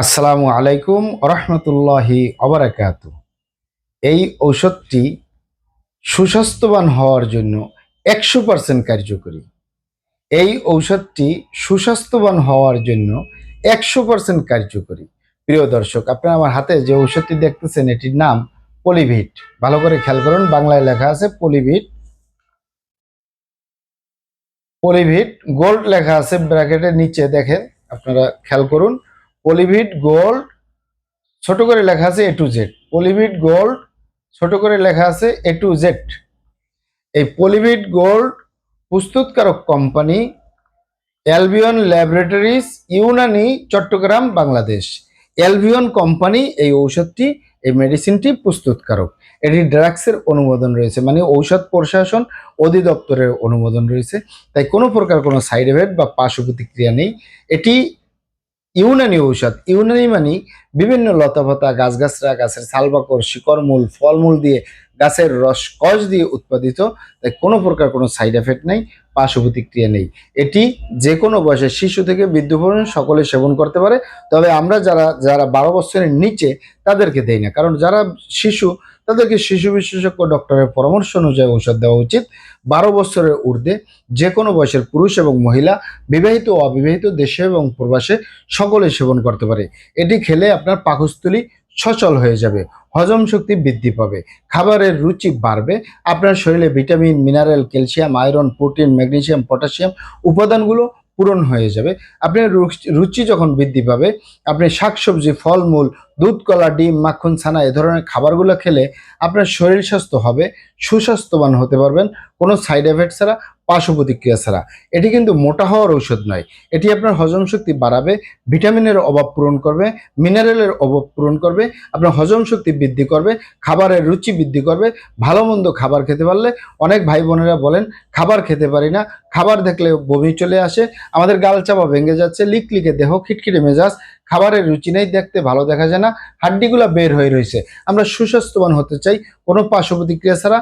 আসসালামু আলাইকুম রহমতুল্লাহি অবরাকাত এই ঔষধটি সুস্বাস্থ্যবান হওয়ার জন্য একশো পার্সেন্ট কার্যকরী। এই ঔষধটি সুস্বাস্থ্যবান হওয়ার জন্য একশো পার্সেন্ট কার্যকরী। প্রিয় দর্শক, আপনারা আমার হাতে যে ঔষধটি দেখতেছেন, এটির নাম পলিভিট। ভালো করে খেয়াল করুন, বাংলায় লেখা আছে পলিভিট। পলিভিট, গোল্ড লেখা আছে ব্র্যাকেটের নিচে, দেখেন, আপনারা খেয়াল করুন। পলিভিট গোল্ড, ছোট করে লেখা আছে A to Z Polyvit gold, ছোট করে লেখা আছে এ টু জেড এই পলিভিট গোল্ড প্রস্তুতকারক company Albion laboratories, Unani, Chattogram, Bangladesh. Albion company এই ঔষধটি, এই মেডিসিনটি প্রস্তুতকারক। এটি ড্রাগসের অনুমোদন রয়েছে মানে ঔষধ প্রশাসন অধিদপ্তরের অনুমোদন রয়েছে। তাই কোনো প্রকার কোনো সাইড এফেক্ট বা পার্শ্ব প্রতিক্রিয়া নেই। এটি ইউনানি ঔষধ। ইউনানি মানে বিভিন্ন লতাপাতা, গাছগাছরা, গাছের ছালবাকর শিকড় মূল ফলমূল দিয়ে গাছের রস, কষ দিয়ে উৎপাদিত। তাই কোনো প্রকার কোনো সাইড এফেক্ট নেই পার্শ্ব প্রতিক্রিয়া নেই। এটি যে কোনো বয়সের শিশু থেকে বৃদ্ধ পর্যন্ত সকলে সেবন করতে পারে। তবে আমরা যারা যারা বারো বছরের নিচে তাদেরকে দেই না। কারণ যারা শিশু তাদেরকে শিশু বিশেষজ্ঞ ডক্টরের পরামর্শ অনুযায়ী ঔষধ দেওয়া উচিত। বারো বছরের ঊর্ধ্বে যে কোনো বয়সের পুরুষ এবং মহিলা, বিবাহিত ও অবিবাহিত দেশে এবং প্রবাসে সকলে সেবন করতে পারে। এটি খেলে আপনার পাকস্থলী সচল হয়ে যাবে, হজম শক্তি বৃদ্ধি পাবে, খাবারের রুচি বাড়বে, আপনার শরীরে vitamin, mineral, calcium, iron, protein, magnesium potassium উপাদানগুলো পূরণ হয়ে যাবে। আপনার রুচি যখন বৃদ্ধি পাবে, আপনি শাকসবজি, ফলমূল, দুধ, কলা, ডিম, মাখন, ছানা এ ধরনের খাবারগুলো খেলে আপনার শরীর স্বাস্থ্য হবে, সুস্বাস্থ্যবান হতে পারবেন। কোনো সাইড এফেক্ট ছাড়া পার্শ্ব প্রতিক্রিয়া ছাড়া। এটি কিন্তু মোটা হওয়ার ঔষধ নয়। এটি আপনার হজম শক্তি বাড়াবে, ভিটামিনের অভাব পূরণ করবে, মিনারেলের অভাব পূরণ করবে, আপনার হজম শক্তি বৃদ্ধি করবে, খাবারের রুচি বৃদ্ধি করবে, ভালো মন্দ খাবার খেতে পারলে অনেক ভাই বোনেরা বলেন, খাবার খেতে পারি না, খাবার দেখলে বমি চলে আসে, আমাদের গাল চাপা ভেঙে যাচ্ছে, লিক লিকে দেহ, খিটখিটে মেজাজ, খাবারের রুচি নেই, দেখতে ভালো দেখা যায় না, হাড্ডিগুলো বের হয়ে রয়েছে। আমরা সুস্বাস্থ্যবান হতে চাই কোনো পার্শ্ব প্রতিক্রিয়া ছাড়া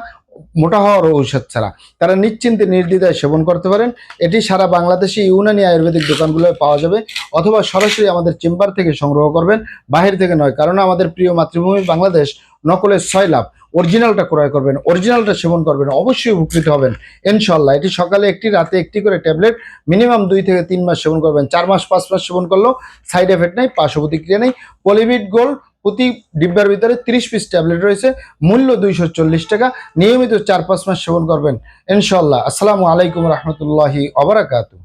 মোটা হওয়ার ঔষধ ছাড়া। তারা নিশ্চিন্তে নির্দ্বিধায় সেবন করতে পারেন। এটি সারা বাংলাদেশে ইউনানি আয়ুর্বেদিক দোকানগুলোয় পাওয়া যাবে অথবা সরাসরি আমাদের চেম্বার থেকে সংগ্রহ করবেন। বাহির থেকে নয়, কারণ আমাদের প্রিয় মাতৃভূমি বাংলাদেশ নকলের ছয় লাভ অরিজিনালটা ক্রয় করবেন, অরিজিনালটা সেবন করবেন, অবশ্যই উপকৃত হবেন। ইনশাল্লাহ এটি সকালে একটি, রাতে একটি করে ট্যাবলেট, মিনিমাম দুই থেকে তিন মাস সেবন করবেন। চার মাস, পাঁচ মাস সেবন করলেও সাইড এফেক্ট নেই পার্শ্ব প্রতিক্রিয়া নেই। পলিভিট গোল্ড প্রতি ডিব্বার ভিতরে তিরিশ পিস ট্যাবলেট রয়েছে, মূল্য দুইশো চল্লিশ টাকা। নিয়মিত চার পাঁচ মাস সেবন করবেন। ইনশাল্লাহ আসসালামু আলাইকুম রহমতুল্লাহি অবরাকাতু